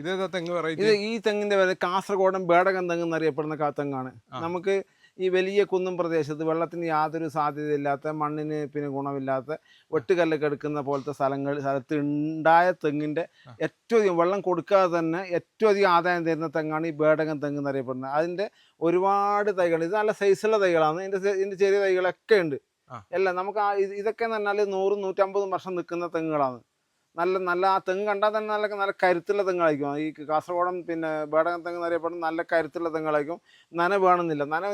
ഇതേതാ തെങ്ങ് വെറൈറ്റി ഇത് ഈ തെങ്ങിന്റെ വില കാസർഗോഡൻ ബേടകം തെങ്ങ് എന്നറിയപ്പെടുന്ന കാത്തങ്ങാണ് നമുക്ക് ഈ വലിയ കുന്നും പ്രദേശത്ത് വെള്ളത്തിന് യാതൊരു സാധ്യതയില്ലാത്ത മണ്ണിന് പിന്നെ ഗുണമില്ലാത്ത വെട്ടുകല്ലൊക്കെ എടുക്കുന്ന പോലത്തെ സ്ഥലങ്ങൾ സ്ഥലത്ത് ഉണ്ടായ തെങ്ങിന്റെ ഏറ്റവും അധികം വെള്ളം കൊടുക്കാതെ തന്നെ ഏറ്റവും അധികം ആദായം തരുന്ന തെങ്ങാണ് ഈ ബേടകം തെങ്ങ് എന്നറിയപ്പെടുന്നത്. അതിന്റെ ഒരുപാട് തൈകൾ ഇത് നല്ല സൈസുള്ള തൈകളാണ്. ഇതിന്റെ ഇതിന്റെ ഇതിന്റെ ചെറിയ തൈകളൊക്കെ ഉണ്ട്. അല്ല എല്ലാം നമുക്ക് ഇതൊക്കെ എന്ന് പറഞ്ഞാൽ നൂറും നൂറ്റമ്പതും വർഷം നിൽക്കുന്ന തെങ്ങുകളാണ്. നല്ല നല്ല ആ തെങ്ങ് കണ്ടാൽ തന്നെ നല്ല നല്ല കരുത്തുള്ള തെങ്ങായിരിക്കും. ഈ കാസർഗോഡം പിന്നെ വേടകൻ തെങ്ങ് എന്നറിയപ്പെടുന്ന നല്ല കരുത്തുള്ള തെങ്ങായിരിക്കും. നന വേണമെന്നില്ല. നന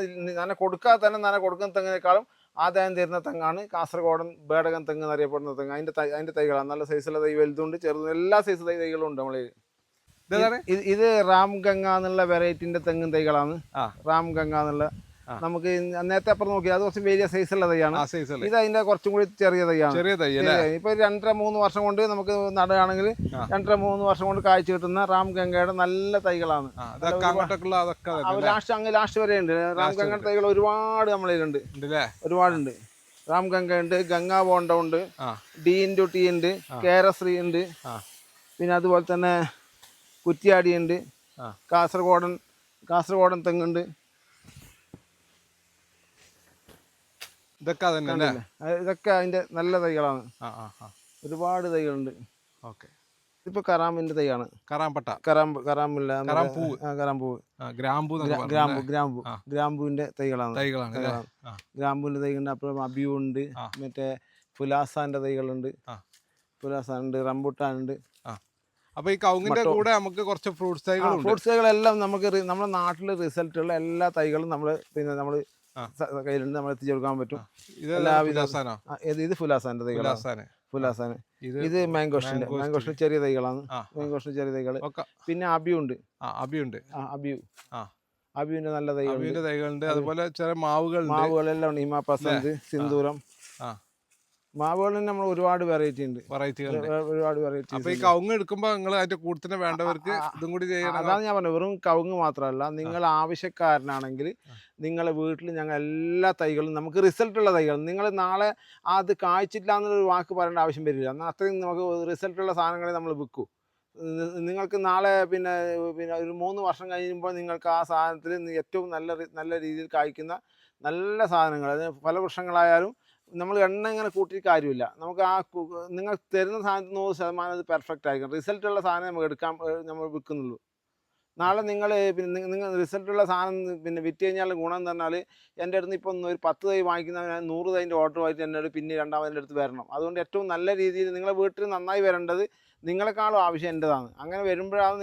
നന കൊടുക്കാതെ തന്നെ നന കൊടുക്കുന്ന തെങ്ങിനേക്കാളും ആദായം തരുന്ന തെങ്ങാണ് കാസർഗോഡൻ ബേടകം തെങ്ങ് എന്നറിയപ്പെടുന്ന തെങ്ങ്. അതിന്റെ തൈ അതിന്റെ തൈകളാണ്. നല്ല സൈസുള്ള തൈ വലുതുണ്ട് ചെറുതും എല്ലാ സൈസ് തൈ തൈകളും ഉണ്ട് നമ്മളെ ഇത് ഇത് റാം ഗംഗ എന്നുള്ള വെറൈറ്റിന്റെ തെങ്ങും തൈകളാണ്. ആ. റാം ഗംഗ എന്നുള്ള. നമുക്ക് നേരത്തെ അപ്പുറം നോക്കി. അത് കുറച്ച് വലിയ സൈസുള്ള തൈയാണ്. ഇത് അതിന്റെ കുറച്ചും കൂടി ചെറിയ തൈയാണ്. ചെറിയ തൈ. ഇപ്പൊ രണ്ടര മൂന്ന് വർഷം കൊണ്ട് നമുക്ക് നടുകയാണെങ്കിൽ. രണ്ടര മൂന്ന് വർഷം കൊണ്ട് കാഴ്ച കിട്ടുന്ന റാം ഗംഗയുടെ നല്ല തൈകളാണ്? ലാസ്റ്റ് അങ്ങ് ലാസ്റ്റ് വരെ ഉണ്ട്. റാം ഗംഗയുടെ തൈകൾ ഒരുപാട് നമ്മളിലുണ്ട് ഒരുപാടുണ്ട്. റാം ഗംഗ ഉണ്ട് ഗംഗാ ബോണ്ട ഉണ്ട് ഡി ഇന്റു ടി ഉണ്ട് കേരശ്രീ ഉണ്ട് പിന്നെ അതുപോലെ തന്നെ കുറ്റിയാടി ഉണ്ട് കാസർഗോഡൻ കാസർഗോഡൻ തെങ്ങുണ്ട്. ഇതൊക്കെ അതന്നെ ഇതൊക്കെ അതിന്റെ നല്ല തൈകളാണ്. ഒരുപാട് തൈകളുണ്ട്. ഓക്കെ. ഇതിപ്പോ കറാമിന്റെ തൈയാണ്. കറാമ്പട്ട. കറാമ്പ് കറാമ്പില്ല കറാമ്പൂ. കറാമ്പൂവ് ഗ്രാമ്പൂ ഗ്രാമ്പു ഗ്രാമ്പു. ഗ്രാമ്പുവിന്റെ തൈകളാണ്. തൈകളാണ് തൈ തൈകളുണ്ട് അപ്പുറം അബിയു ഉണ്ട് മറ്റേ പുലാസാന്റെ തൈകളുണ്ട്. പുലാസാൻ ഉണ്ട് റംബുട്ടാൻ ഉണ്ട് അപ്പൊ ഈ കൗങ്ങിന്റെ കൂടെ നമുക്ക് കുറച്ച് ഫ്രൂട്ട്സ് തൈകൾ ഫ്രൂട്ട്സ് തൈകളെല്ലാം നമുക്ക് നമ്മുടെ നാട്ടിൽ റിസൾട്ടുള്ള എല്ലാ തൈകളും നമ്മൾ പിന്നെ നമ്മൾ കയ്യിലുണ്ട്. നമ്മൾ എത്തിച്ചു കൊടുക്കാൻ പറ്റും. ഇത് എല്ലാവിധ- ഇത് ഇത് ഫുലാസാന്റെ തൈകളാണ്. ഫുലാസാന് ഇത് മാംഗോഷിന്റെ മാംഗോഷിന് ചെറിയ തൈകളാണ്. മാംഗോഷിന് ചെറിയ തൈകൾ പിന്നെ അബിയുണ്ട് അബിയുണ്ട് അബിയു ആ അബിയുവിന്റെ നല്ല അബിയുടെ തൈകളുണ്ട്. അതുപോലെ ചെറിയ മാവുകളുണ്ട്. മാവുകളെല്ലാം ഉണ്ട്. ഹിമാ പസന്ത് സിന്ദൂരം. മാവുകളിൽ നമ്മൾ ഒരുപാട് വെറൈറ്റി ഉണ്ട്. ഒരുപാട് വെറൈറ്റി അപ്പൊ ഈ കവുങ്ങ് എടുക്കുമ്പോ നിങ്ങൾ അതിന്റെ കൂട്ടത്തിന് വേണ്ടവർക്ക് ഇതും കൂടി ചെയ്യണം അതാണ് ഞാൻ പറഞ്ഞത്. വെറും കവുങ്ങ് മാത്രമല്ല നിങ്ങൾ ആവശ്യക്കാരനാണെങ്കിൽ നിങ്ങളെ വീട്ടിൽ ഞങ്ങൾ എല്ലാ തൈകളും നമുക്ക് റിസൾട്ട് ഉള്ള തൈകൾ നിങ്ങൾ നാളെ അത് കാഴ്ചില്ല എന്നുള്ളൊരു വാക്ക് പറയേണ്ട ആവശ്യം വരില്ല. എന്നാൽ അത്രയും നമുക്ക് റിസൾട്ട് ഉള്ള സാധനങ്ങളെ നമ്മൾ വിൽക്കൂ. നിങ്ങൾക്ക് നാളെ പിന്നെ പിന്നെ ഒരു മൂന്ന് വർഷം കഴിയുമ്പോൾ നിങ്ങൾക്ക് ആ സാധനത്തിൽ ഏറ്റവും നല്ല നല്ല രീതിയിൽ കായ്ക്കുന്ന നല്ല സാധനങ്ങൾ അത് ഫലവൃക്ഷങ്ങളായാലും നമ്മൾ എണ്ണ ഇങ്ങനെ കൂട്ടിയിട്ട് കാര്യമില്ല. നമുക്ക് ആ നിങ്ങൾ തരുന്ന സാധനത്തിൽ നൂറ് ശതമാനം അത് പെർഫെക്റ്റ് ആയിരിക്കും. റിസൾട്ട് ഉള്ള സാധനം നമുക്ക് എടുക്കാൻ നമ്മൾ വിൽക്കുന്നുള്ളൂ. നാളെ നിങ്ങൾ പിന്നെ നിങ്ങ- നിങ്ങൾ റിസൾട്ടുള്ള സാധനം പിന്നെ വിറ്റ് കഴിഞ്ഞാൽ ഗുണം എന്ന് പറഞ്ഞാൽ എന്റെ അടുത്ത് ഇപ്പം ഒരു പത്ത് തൈ വാങ്ങിക്കുന്ന നൂറ് തൈന്റെ ഓർഡറുമായിട്ട് എന്നോട് പിന്നെ രണ്ടാമതിന്റെ അടുത്ത് വരണം. അതുകൊണ്ട് ഏറ്റവും നല്ല രീതിയിൽ നിങ്ങളെ വീട്ടിൽ നന്നായി വരേണ്ടത് നിങ്ങളെക്കാളും ആവശ്യം എന്റെതാണ്. അങ്ങനെ വരുമ്പോഴാണ്